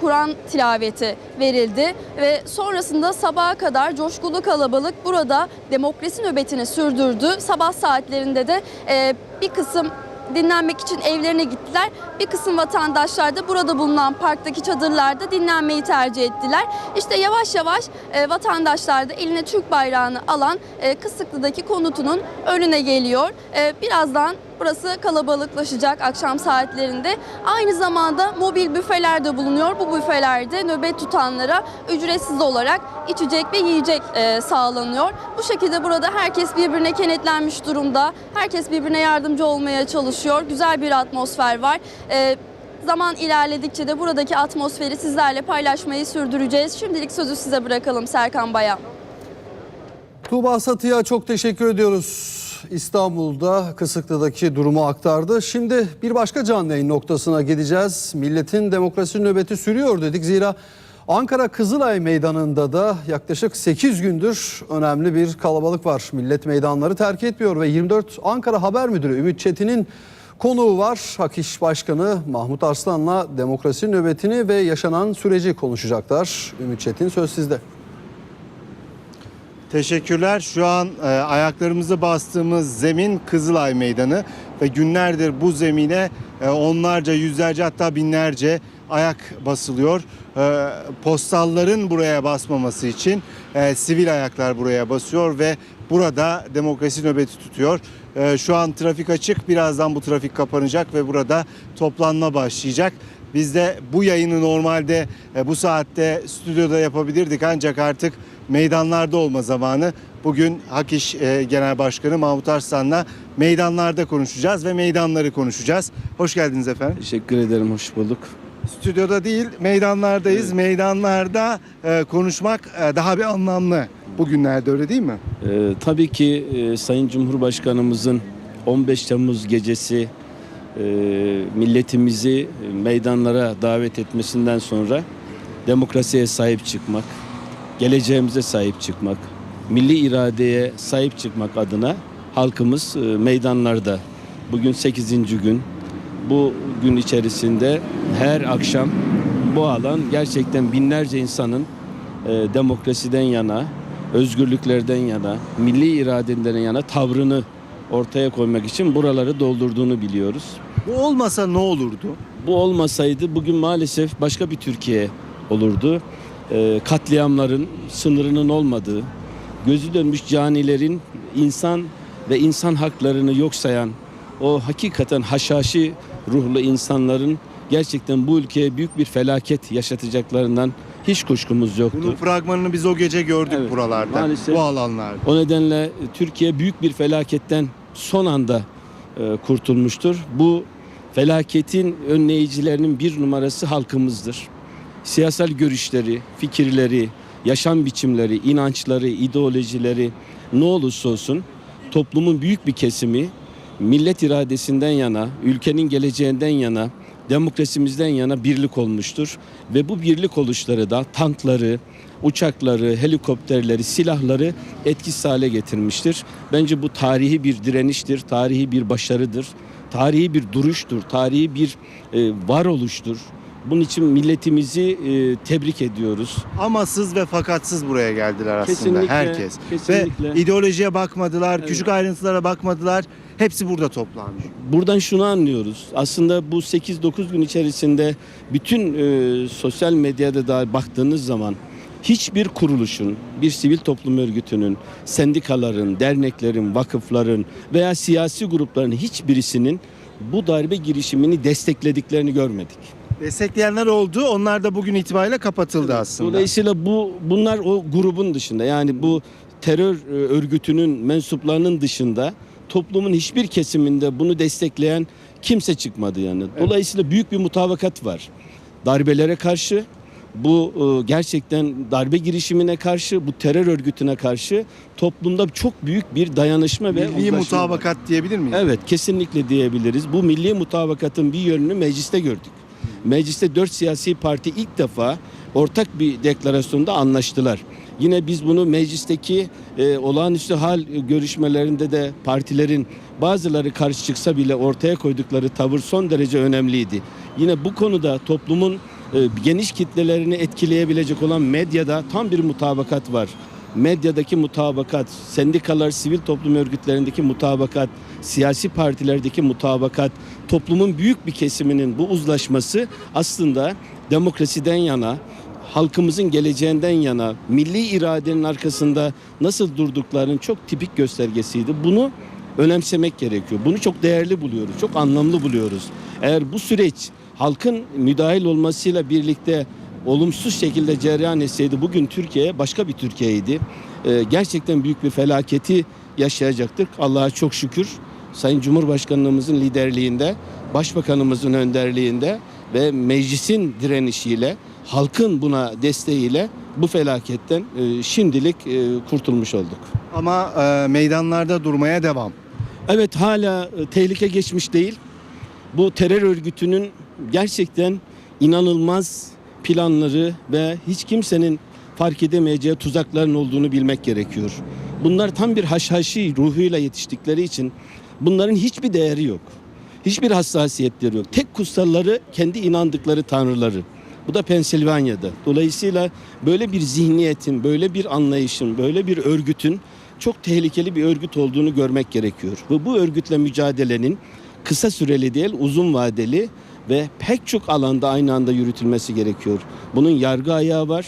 Kur'an tilaveti verildi ve sonrasında sabaha kadar coşkulu kalabalık burada demokrasi nöbetini sürdürdü. Sabah saatlerinde de e, bir kısım dinlenmek için evlerine gittiler. Bir kısım vatandaşlar da burada bulunan parktaki çadırlarda dinlenmeyi tercih ettiler. İşte yavaş yavaş e, vatandaşlar da eline Türk bayrağını alan e, Kısıklı'daki konutunun önüne geliyor. E, birazdan burası kalabalıklaşacak akşam saatlerinde. Aynı zamanda mobil büfeler de bulunuyor. Bu büfelerde nöbet tutanlara ücretsiz olarak içecek ve yiyecek e, sağlanıyor. Bu şekilde burada herkes birbirine kenetlenmiş durumda. Herkes birbirine yardımcı olmaya çalışıyor. Güzel bir atmosfer var. E, Zaman ilerledikçe de buradaki atmosferi sizlerle paylaşmayı sürdüreceğiz. Şimdilik sözü size bırakalım Serkan Bayan. Tuğba Satı'ya çok teşekkür ediyoruz. İstanbul'da Kısıklı'daki durumu aktardı. Şimdi bir başka canlı yayın noktasına gideceğiz. Milletin demokrasi nöbeti sürüyor dedik. Zira Ankara Kızılay Meydanı'nda da yaklaşık 8 gündür önemli bir kalabalık var. Millet meydanları terk etmiyor ve 24 Ankara Haber Müdürü Ümit Çetin'in konuğu var. Hak İş Başkanı Mahmut Arslan'la demokrasi nöbetini ve yaşanan süreci konuşacaklar. Ümit Çetin söz sizde. Teşekkürler. Şu an e, ayaklarımızı bastığımız zemin Kızılay Meydanı ve günlerdir bu zemine e, onlarca, yüzlerce hatta binlerce ayak basılıyor. E, postalların buraya basmaması için e, sivil ayaklar buraya basıyor ve burada demokrasi nöbeti tutuyor. E, şu an trafik açık. Birazdan bu trafik kapanacak ve burada toplanma başlayacak. Biz de bu yayını normalde e, bu saatte stüdyoda yapabilirdik ancak artık meydanlarda olma zamanı. Bugün Hak İş e, Genel Başkanı Mahmut Arslan'la meydanlarda konuşacağız ve meydanları konuşacağız. Hoş geldiniz efendim. Teşekkür ederim, hoş bulduk. Stüdyoda değil meydanlardayız. Meydanlarda e, konuşmak e, daha bir anlamlı. Bugünlerde öyle değil mi? Ee, tabii ki e, Sayın Cumhurbaşkanımızın 15 Temmuz gecesi e, milletimizi meydanlara davet etmesinden sonra demokrasiye sahip çıkmak, geleceğimize sahip çıkmak, milli iradeye sahip çıkmak adına halkımız e, meydanlarda. Bugün 8. gün. Bu gün içerisinde her akşam bu alan gerçekten binlerce insanın e, demokrasiden yana, özgürlüklerden yana, milli iradeden yana tavrını ortaya koymak için buraları doldurduğunu biliyoruz. Bu olmasa ne olurdu? Bu olmasaydı bugün maalesef başka bir Türkiye olurdu. E, katliamların sınırının olmadığı, gözü dönmüş canilerin insan ve insan haklarını yok sayan o hakikaten haşhaşi ruhlu insanların gerçekten bu ülkeye büyük bir felaket yaşatacaklarından hiç kuşkumuz yoktu. Bunun fragmanını biz o gece gördük Evet, buralarda, maalesef. bu alanlarda. O nedenle Türkiye büyük bir felaketten son anda e, kurtulmuştur. Bu felaketin önleyicilerinin bir numarası halkımızdır. Siyasal görüşleri, fikirleri, yaşam biçimleri, inançları, ideolojileri ne olursa olsun toplumun büyük bir kesimi millet iradesinden yana, ülkenin geleceğinden yana, demokrasimizden yana birlik olmuştur. Ve bu birlik oluşları da tankları, uçakları, helikopterleri, silahları etkisiz hale getirmiştir. Bence bu tarihi bir direniştir, tarihi bir başarıdır, tarihi bir duruştur, tarihi bir e, varoluştur. Bunun için milletimizi e, tebrik ediyoruz. Amasız ve fakatsız buraya geldiler aslında Kesinlikle, herkes. kesinlikle. Ve ideolojiye bakmadılar, Evet. küçük ayrıntılara bakmadılar. Hepsi burada toplanmış. Buradan şunu anlıyoruz. Aslında bu 8-9 gün içerisinde bütün e, sosyal medyada da baktığınız zaman hiçbir kuruluşun, bir sivil toplum örgütünün, sendikaların, derneklerin, vakıfların veya siyasi grupların hiçbirisinin bu darbe girişimini desteklediklerini görmedik. Destekleyenler oldu. Onlar da bugün itibariyle kapatıldı aslında. Dolayısıyla bu bunlar o grubun dışında yani bu terör e, örgütünün mensuplarının dışında toplumun hiçbir kesiminde bunu destekleyen kimse çıkmadı yani. Dolayısıyla büyük bir mutabakat var. Darbelere karşı bu e, gerçekten darbe girişimine karşı, bu terör örgütüne karşı toplumda çok büyük bir dayanışma ve Milli uzlaşma var. mutabakat diyebilir miyiz? Evet kesinlikle diyebiliriz. Bu milli mutabakatın bir yönünü mecliste gördük. Mecliste dört siyasi parti ilk defa ortak bir deklarasyonda anlaştılar. Yine biz bunu meclisteki e, olağanüstü hal görüşmelerinde de partilerin bazıları karşı çıksa bile ortaya koydukları tavır son derece önemliydi. Yine bu konuda toplumun e, geniş kitlelerini etkileyebilecek olan medyada tam bir mutabakat var. Medyadaki mutabakat, sendikalar, sivil toplum örgütlerindeki mutabakat, siyasi partilerdeki mutabakat, toplumun büyük bir kesiminin bu uzlaşması aslında demokrasiden yana, halkımızın geleceğinden yana, milli iradenin arkasında nasıl durduklarının çok tipik göstergesiydi. Bunu önemsemek gerekiyor. Bunu çok değerli buluyoruz, çok anlamlı buluyoruz. Eğer bu süreç halkın müdahil olmasıyla birlikte olumsuz şekilde cereyan etseydi bugün Türkiye başka bir Türkiye'ydi. Ee, gerçekten büyük bir felaketi yaşayacaktık. Allah'a çok şükür Sayın Cumhurbaşkanımızın liderliğinde, Başbakanımızın önderliğinde ve meclisin direnişiyle, halkın buna desteğiyle bu felaketten e, şimdilik e, kurtulmuş olduk. Ama e, meydanlarda durmaya devam. Evet hala e, tehlike geçmiş değil. Bu terör örgütünün gerçekten inanılmaz planları ve hiç kimsenin fark edemeyeceği tuzakların olduğunu bilmek gerekiyor. Bunlar tam bir haşhaşi ruhuyla yetiştikleri için bunların hiçbir değeri yok. Hiçbir hassasiyetleri yok. Tek kutsalları kendi inandıkları tanrıları. Bu da Pensilvanya'da. Dolayısıyla böyle bir zihniyetin, böyle bir anlayışın, böyle bir örgütün çok tehlikeli bir örgüt olduğunu görmek gerekiyor. Ve bu örgütle mücadelenin kısa süreli değil uzun vadeli ve pek çok alanda aynı anda yürütülmesi gerekiyor. Bunun yargı ayağı var,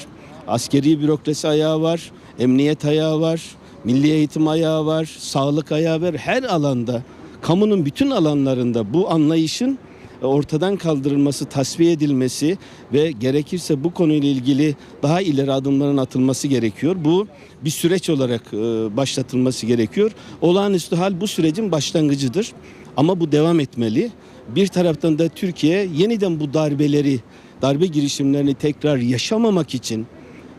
askeri bürokrasi ayağı var, emniyet ayağı var, milli eğitim ayağı var, sağlık ayağı var. Her alanda, kamunun bütün alanlarında bu anlayışın ortadan kaldırılması, tasfiye edilmesi ve gerekirse bu konuyla ilgili daha ileri adımların atılması gerekiyor. Bu bir süreç olarak e, başlatılması gerekiyor. Olağanüstü hal bu sürecin başlangıcıdır. Ama bu devam etmeli. Bir taraftan da Türkiye yeniden bu darbeleri, darbe girişimlerini tekrar yaşamamak için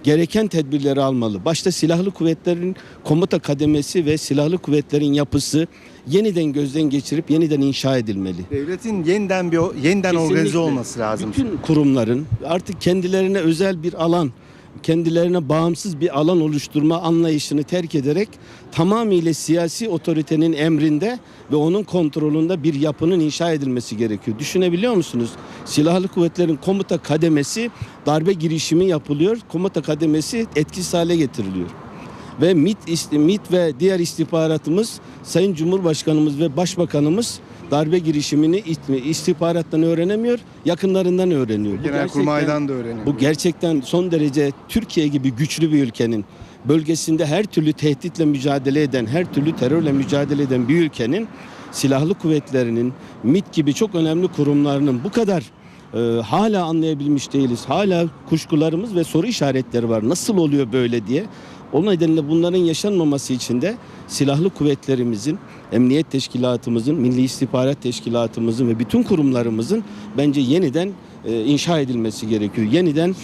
gereken tedbirleri almalı. Başta silahlı kuvvetlerin komuta kademesi ve silahlı kuvvetlerin yapısı yeniden gözden geçirip yeniden inşa edilmeli. Devletin yeniden bir yeniden organize Kesinlikle. olması lazım. Bütün kurumların artık kendilerine özel bir alan, kendilerine bağımsız bir alan oluşturma anlayışını terk ederek tamamıyla siyasi otoritenin emrinde ve onun kontrolünde bir yapının inşa edilmesi gerekiyor. Düşünebiliyor musunuz? Silahlı kuvvetlerin komuta kademesi darbe girişimi yapılıyor. Komuta kademesi etkisiz hale getiriliyor ve MİT, MİT ve diğer istihbaratımız Sayın Cumhurbaşkanımız ve Başbakanımız darbe girişimini ist- istihbarattan öğrenemiyor, yakınlarından öğreniyor. Genelkurmay'dan da öğreniyor. bu gerçekten son derece Türkiye gibi güçlü bir ülkenin bölgesinde her türlü tehditle mücadele eden, her türlü terörle mücadele eden bir ülkenin silahlı kuvvetlerinin, MİT gibi çok önemli kurumlarının bu kadar e, hala anlayabilmiş değiliz. Hala kuşkularımız ve soru işaretleri var. Nasıl oluyor böyle diye. O nedenle bunların yaşanmaması için de silahlı kuvvetlerimizin, emniyet teşkilatımızın, Milli İstihbarat Teşkilatımızın ve bütün kurumlarımızın bence yeniden e, inşa edilmesi gerekiyor. Yeniden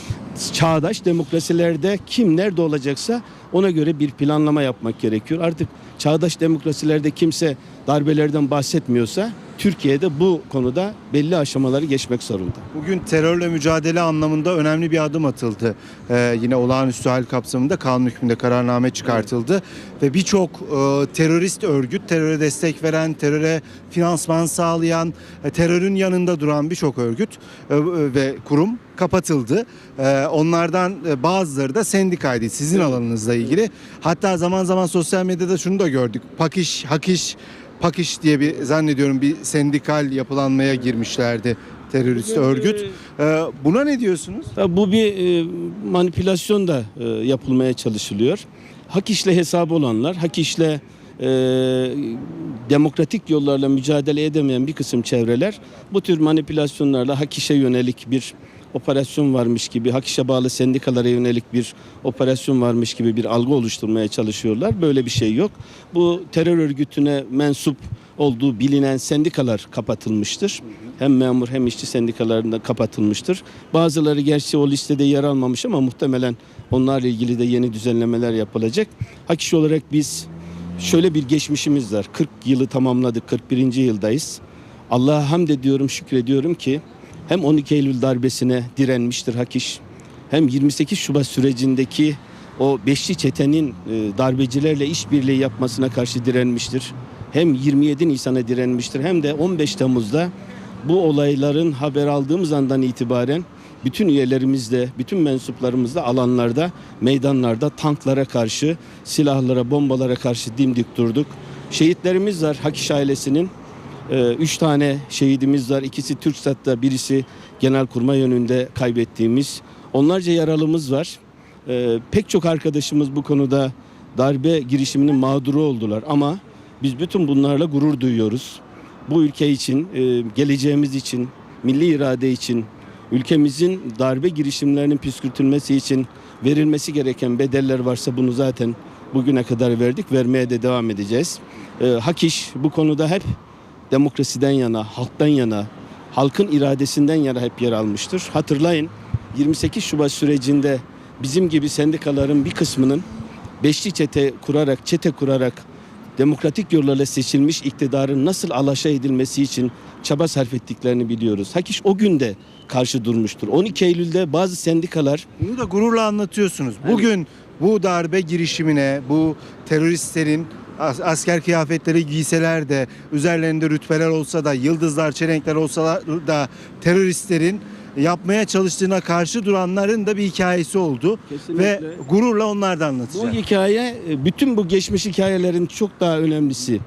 çağdaş demokrasilerde kim nerede olacaksa ona göre bir planlama yapmak gerekiyor. Artık çağdaş demokrasilerde kimse darbelerden bahsetmiyorsa Türkiye'de bu konuda belli aşamaları geçmek zorunda. Bugün terörle mücadele anlamında önemli bir adım atıldı. Ee, yine olağanüstü hal kapsamında kanun hükmünde kararname çıkartıldı. Ve birçok e, terörist örgüt, teröre destek veren, teröre finansman sağlayan, e, terörün yanında duran birçok örgüt e, ve kurum kapatıldı. E, onlardan e, bazıları da sendikaydı sizin alanınızla ilgili. Hatta zaman zaman sosyal medyada şunu da gördük. Pakiş, Hakiş, Pakiş diye bir zannediyorum bir sendikal yapılanmaya girmişlerdi terörist örgüt. Ee, buna ne diyorsunuz? Tabii bu bir e, manipülasyon da e, yapılmaya çalışılıyor. Hak işle hesabı olanlar, hak işle e, demokratik yollarla mücadele edemeyen bir kısım çevreler bu tür manipülasyonlarla hak işe yönelik bir operasyon varmış gibi, hak işe bağlı sendikalara yönelik bir operasyon varmış gibi bir algı oluşturmaya çalışıyorlar. Böyle bir şey yok. Bu terör örgütüne mensup olduğu bilinen sendikalar kapatılmıştır. Hem memur hem işçi sendikalarında kapatılmıştır. Bazıları gerçi o listede yer almamış ama muhtemelen onlarla ilgili de yeni düzenlemeler yapılacak. Hak işi olarak biz şöyle bir geçmişimiz var. 40 yılı tamamladık, 41. yıldayız. Allah'a hamd ediyorum, şükrediyorum ki hem 12 Eylül darbesine direnmiştir Hak İş, hem 28 Şubat sürecindeki o beşli çetenin e, darbecilerle işbirliği yapmasına karşı direnmiştir. Hem 27 Nisan'a direnmiştir hem de 15 Temmuz'da bu olayların haber aldığımız andan itibaren bütün üyelerimizle, bütün mensuplarımızla alanlarda, meydanlarda tanklara karşı, silahlara, bombalara karşı dimdik durduk. Şehitlerimiz var Hakiş ailesinin. Ee, üç tane şehidimiz var. İkisi TürkSat'ta, birisi Genelkurmay yönünde kaybettiğimiz. Onlarca yaralımız var. Ee, pek çok arkadaşımız bu konuda darbe girişiminin mağduru oldular ama biz bütün bunlarla gurur duyuyoruz. Bu ülke için, e, geleceğimiz için, milli irade için, ülkemizin darbe girişimlerinin püskürtülmesi için verilmesi gereken bedeller varsa bunu zaten bugüne kadar verdik, vermeye de devam edeceğiz. E, hak iş bu konuda hep demokrasiden yana, halktan yana, halkın iradesinden yana hep yer almıştır. Hatırlayın 28 Şubat sürecinde bizim gibi sendikaların bir kısmının beşli çete kurarak, çete kurarak demokratik yollarla seçilmiş iktidarın nasıl alaşağı edilmesi için çaba sarf ettiklerini biliyoruz. Hakiş o günde karşı durmuştur. 12 Eylül'de bazı sendikalar Bunu da gururla anlatıyorsunuz. Bugün bu darbe girişimine, bu teröristlerin as- asker kıyafetleri giyseler de, üzerlerinde rütbeler olsa da, yıldızlar, çelenkler olsa da teröristlerin yapmaya çalıştığına karşı duranların da bir hikayesi oldu. Kesinlikle. Ve gururla onlar da Bu anlatacak. hikaye e, bütün bu geçmiş hikayelerin çok daha önemlisi.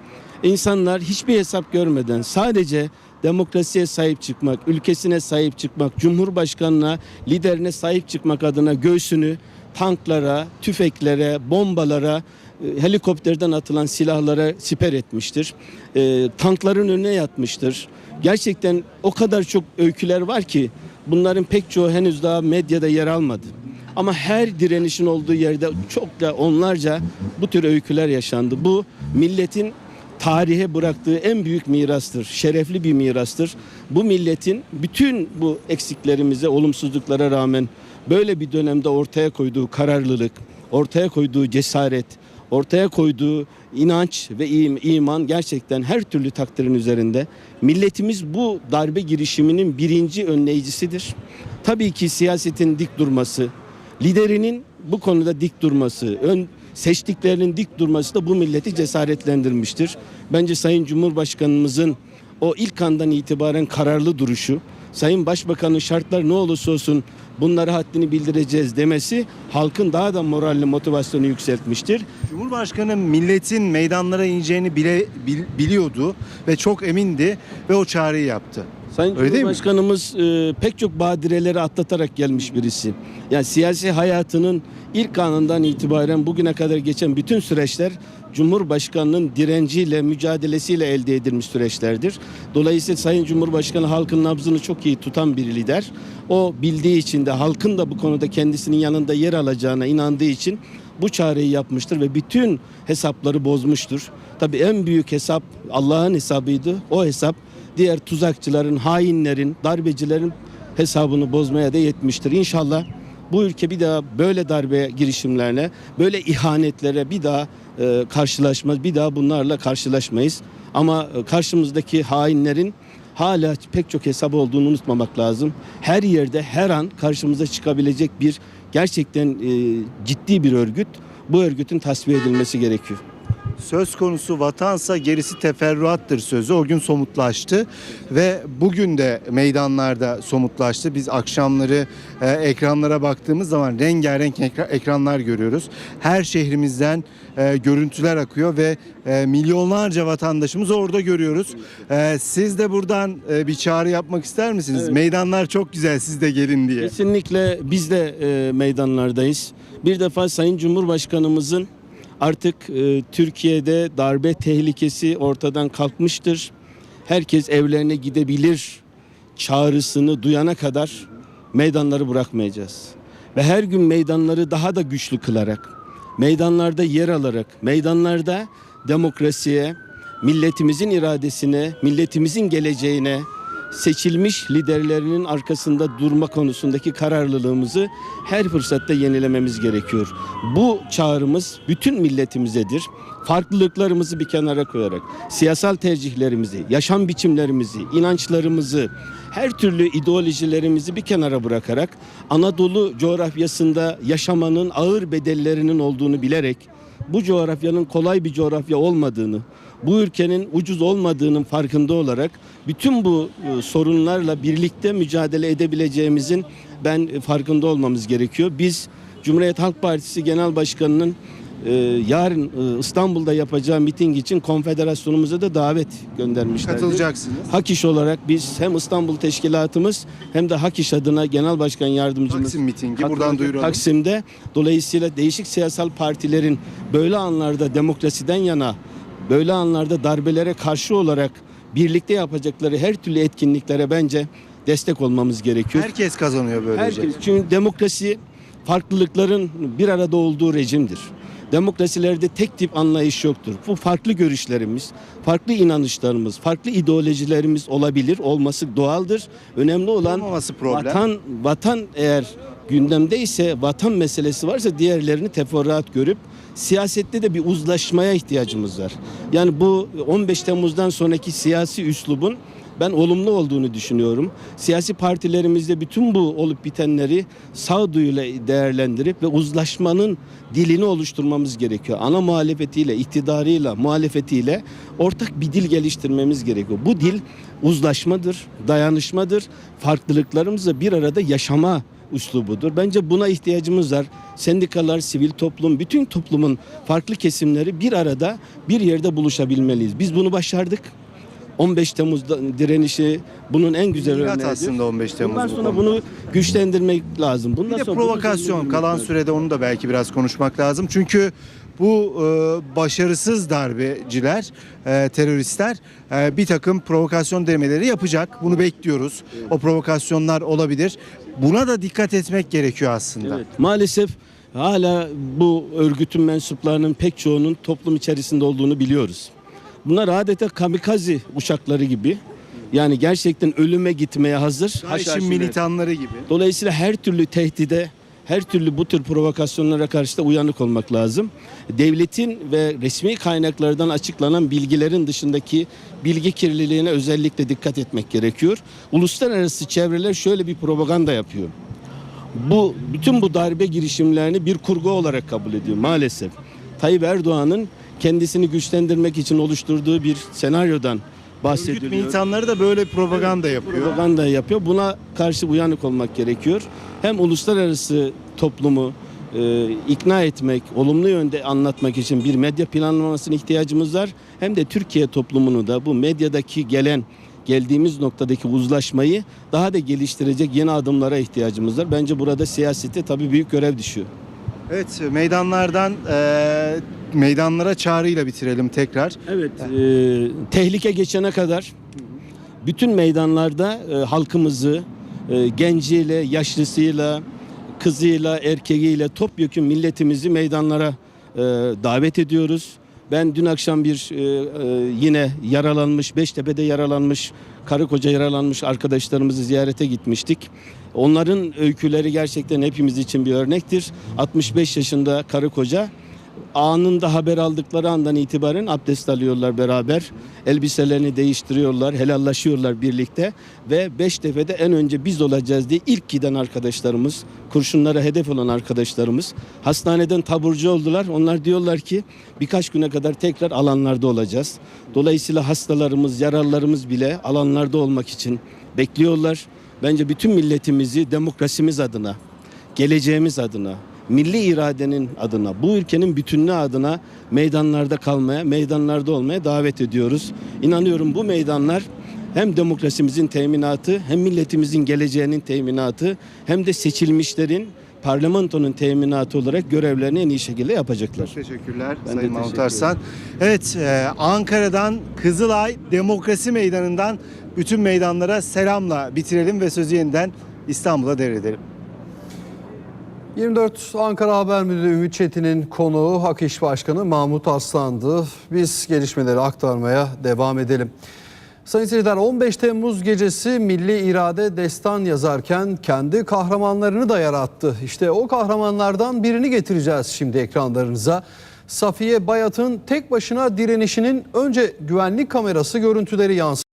İnsanlar hiçbir hesap görmeden sadece demokrasiye sahip çıkmak, ülkesine sahip çıkmak, cumhurbaşkanına, liderine sahip çıkmak adına göğsünü tanklara, tüfeklere, bombalara, helikopterden atılan silahlara siper etmiştir. E, tankların önüne yatmıştır. Gerçekten o kadar çok öyküler var ki bunların pek çoğu henüz daha medyada yer almadı. Ama her direnişin olduğu yerde çok da onlarca bu tür öyküler yaşandı. Bu milletin tarihe bıraktığı en büyük mirastır. Şerefli bir mirastır. Bu milletin bütün bu eksiklerimize, olumsuzluklara rağmen böyle bir dönemde ortaya koyduğu kararlılık, ortaya koyduğu cesaret, ortaya koyduğu inanç ve im- iman gerçekten her türlü takdirin üzerinde. Milletimiz bu darbe girişiminin birinci önleyicisidir. Tabii ki siyasetin dik durması, liderinin bu konuda dik durması, ön seçtiklerinin dik durması da bu milleti cesaretlendirmiştir. Bence Sayın Cumhurbaşkanımızın o ilk andan itibaren kararlı duruşu, Sayın Başbakanın şartlar ne olursa olsun bunlara haddini bildireceğiz demesi halkın daha da moralini motivasyonu yükseltmiştir. Cumhurbaşkanı milletin meydanlara ineceğini bile bil- biliyordu ve çok emindi ve o çağrıyı yaptı. Sayın Öyle? Cumhurbaşkanımız e, pek çok badireleri atlatarak gelmiş birisi. Yani siyasi hayatının ilk anından itibaren bugüne kadar geçen bütün süreçler Cumhurbaşkanının direnciyle, mücadelesiyle elde edilmiş süreçlerdir. Dolayısıyla Sayın Cumhurbaşkanı halkın nabzını çok iyi tutan bir lider. O bildiği için de halkın da bu konuda kendisinin yanında yer alacağına inandığı için bu çareyi yapmıştır ve bütün hesapları bozmuştur. Tabii en büyük hesap Allah'ın hesabıydı. O hesap diğer tuzakçıların, hainlerin, darbecilerin hesabını bozmaya da yetmiştir. İnşallah bu ülke bir daha böyle darbe girişimlerine, böyle ihanetlere bir daha e, karşılaşmaz, bir daha bunlarla karşılaşmayız. Ama e, karşımızdaki hainlerin hala pek çok hesabı olduğunu unutmamak lazım. Her yerde her an karşımıza çıkabilecek bir gerçekten e, ciddi bir örgüt. Bu örgütün tasfiye edilmesi gerekiyor. Söz konusu vatansa gerisi teferruattır sözü o gün somutlaştı ve bugün de meydanlarda somutlaştı. Biz akşamları e, ekranlara baktığımız zaman rengarenk ekra- ekranlar görüyoruz. Her şehrimizden e, görüntüler akıyor ve e, milyonlarca vatandaşımız orada görüyoruz. E, siz de buradan e, bir çağrı yapmak ister misiniz? Evet. Meydanlar çok güzel siz de gelin diye. Kesinlikle biz de e, meydanlardayız. Bir defa Sayın Cumhurbaşkanımızın artık e, Türkiye'de darbe tehlikesi ortadan kalkmıştır. Herkes evlerine gidebilir çağrısını duyana kadar meydanları bırakmayacağız. Ve her gün meydanları daha da güçlü kılarak, meydanlarda yer alarak, meydanlarda demokrasiye, milletimizin iradesine, milletimizin geleceğine, seçilmiş liderlerinin arkasında durma konusundaki kararlılığımızı her fırsatta yenilememiz gerekiyor. Bu çağrımız bütün milletimizedir. Farklılıklarımızı bir kenara koyarak, siyasal tercihlerimizi, yaşam biçimlerimizi, inançlarımızı, her türlü ideolojilerimizi bir kenara bırakarak Anadolu coğrafyasında yaşamanın ağır bedellerinin olduğunu bilerek bu coğrafyanın kolay bir coğrafya olmadığını, bu ülkenin ucuz olmadığının farkında olarak bütün bu e, sorunlarla birlikte mücadele edebileceğimizin ben e, farkında olmamız gerekiyor. Biz Cumhuriyet Halk Partisi Genel Başkanı'nın e, yarın e, İstanbul'da yapacağı miting için konfederasyonumuza da davet göndermişler. Katılacaksınız. Hak İş olarak biz hem İstanbul Teşkilatımız hem de Hak İş adına Genel Başkan Yardımcımız Taksim mitingi buradan duyuralım. Taksim'de dolayısıyla değişik siyasal partilerin böyle anlarda demokrasiden yana, böyle anlarda darbelere karşı olarak birlikte yapacakları her türlü etkinliklere bence destek olmamız gerekiyor. Herkes kazanıyor böylece. Herkes, çünkü demokrasi farklılıkların bir arada olduğu rejimdir. Demokrasilerde tek tip anlayış yoktur. Bu farklı görüşlerimiz, farklı inanışlarımız, farklı ideolojilerimiz olabilir, olması doğaldır. Önemli olan vatan vatan eğer gündemde ise vatan meselesi varsa diğerlerini teferruat görüp siyasette de bir uzlaşmaya ihtiyacımız var. Yani bu 15 Temmuz'dan sonraki siyasi üslubun ben olumlu olduğunu düşünüyorum. Siyasi partilerimizde bütün bu olup bitenleri sağduyuyla değerlendirip ve uzlaşmanın dilini oluşturmamız gerekiyor. Ana muhalefetiyle, iktidarıyla, muhalefetiyle ortak bir dil geliştirmemiz gerekiyor. Bu dil uzlaşmadır, dayanışmadır, farklılıklarımızla bir arada yaşama üslubudur. Bence buna ihtiyacımız var. Sendikalar, sivil toplum, bütün toplumun farklı kesimleri bir arada bir yerde buluşabilmeliyiz. Biz bunu başardık. 15 Temmuz direnişi bunun en güzel örneğidir. aslında 15 Temmuz. Bundan bu sonra konuda. bunu güçlendirmek lazım. Bundan Bir de sonra provokasyon kalan lazım. sürede onu da belki biraz konuşmak lazım. Çünkü bu e, başarısız darbeciler, e, teröristler e, bir takım provokasyon denemeleri yapacak. Bunu bekliyoruz. O provokasyonlar olabilir. Buna da dikkat etmek gerekiyor aslında. Evet, maalesef hala bu örgütün mensuplarının pek çoğunun toplum içerisinde olduğunu biliyoruz. Bunlar adeta kamikaze uçakları gibi. Yani gerçekten ölüme gitmeye hazır. DAEŞ'in militanları gibi. Dolayısıyla her türlü tehdide, her türlü bu tür provokasyonlara karşı da uyanık olmak lazım. Devletin ve resmi kaynaklardan açıklanan bilgilerin dışındaki bilgi kirliliğine özellikle dikkat etmek gerekiyor. Uluslararası çevreler şöyle bir propaganda yapıyor. Bu bütün bu darbe girişimlerini bir kurgu olarak kabul ediyor maalesef. Tayyip Erdoğan'ın kendisini güçlendirmek için oluşturduğu bir senaryodan Örgüt bahsediliyor militanları da böyle propaganda yapıyor. propaganda yapıyor. Buna karşı uyanık olmak gerekiyor. Hem uluslararası toplumu e, ikna etmek, olumlu yönde anlatmak için bir medya planlamasına ihtiyacımız var. Hem de Türkiye toplumunu da bu medyadaki gelen geldiğimiz noktadaki uzlaşmayı daha da geliştirecek yeni adımlara ihtiyacımız var. Bence burada siyasete tabii büyük görev düşüyor. Evet meydanlardan e, meydanlara çağrıyla bitirelim tekrar. Evet, e, tehlike geçene kadar bütün meydanlarda e, halkımızı e, genciyle, yaşlısıyla, kızıyla, erkeğiyle topyekun milletimizi meydanlara e, davet ediyoruz. Ben dün akşam bir e, e, yine yaralanmış, Beştepe'de yaralanmış, karı koca yaralanmış arkadaşlarımızı ziyarete gitmiştik. Onların öyküleri gerçekten hepimiz için bir örnektir. 65 yaşında karı koca anında haber aldıkları andan itibaren abdest alıyorlar beraber. Elbiselerini değiştiriyorlar, helallaşıyorlar birlikte ve Beştepe'de en önce biz olacağız diye ilk giden arkadaşlarımız, kurşunlara hedef olan arkadaşlarımız hastaneden taburcu oldular. Onlar diyorlar ki birkaç güne kadar tekrar alanlarda olacağız. Dolayısıyla hastalarımız, yaralılarımız bile alanlarda olmak için bekliyorlar. Bence bütün milletimizi demokrasimiz adına, geleceğimiz adına, milli iradenin adına, bu ülkenin bütünlüğü adına meydanlarda kalmaya, meydanlarda olmaya davet ediyoruz. İnanıyorum bu meydanlar hem demokrasimizin teminatı, hem milletimizin geleceğinin teminatı, hem de seçilmişlerin parlamentonun teminatı olarak görevlerini en iyi şekilde yapacaklar. Teşekkürler Ben Sayın Mahmut Arslan. Evet e, Ankara'dan Kızılay Demokrasi Meydanı'ndan bütün meydanlara selamla bitirelim ve sözü yeniden İstanbul'a devredelim. 24 Ankara Haber Müdürü Ümit Çetin'in konuğu Hak İş Başkanı Mahmut Aslan'dı. Biz gelişmeleri aktarmaya devam edelim. Sayın seyirciler 15 Temmuz gecesi milli irade destan yazarken kendi kahramanlarını da yarattı. İşte o kahramanlardan birini getireceğiz şimdi ekranlarınıza. Safiye Bayat'ın tek başına direnişinin önce güvenlik kamerası görüntüleri yansıdı.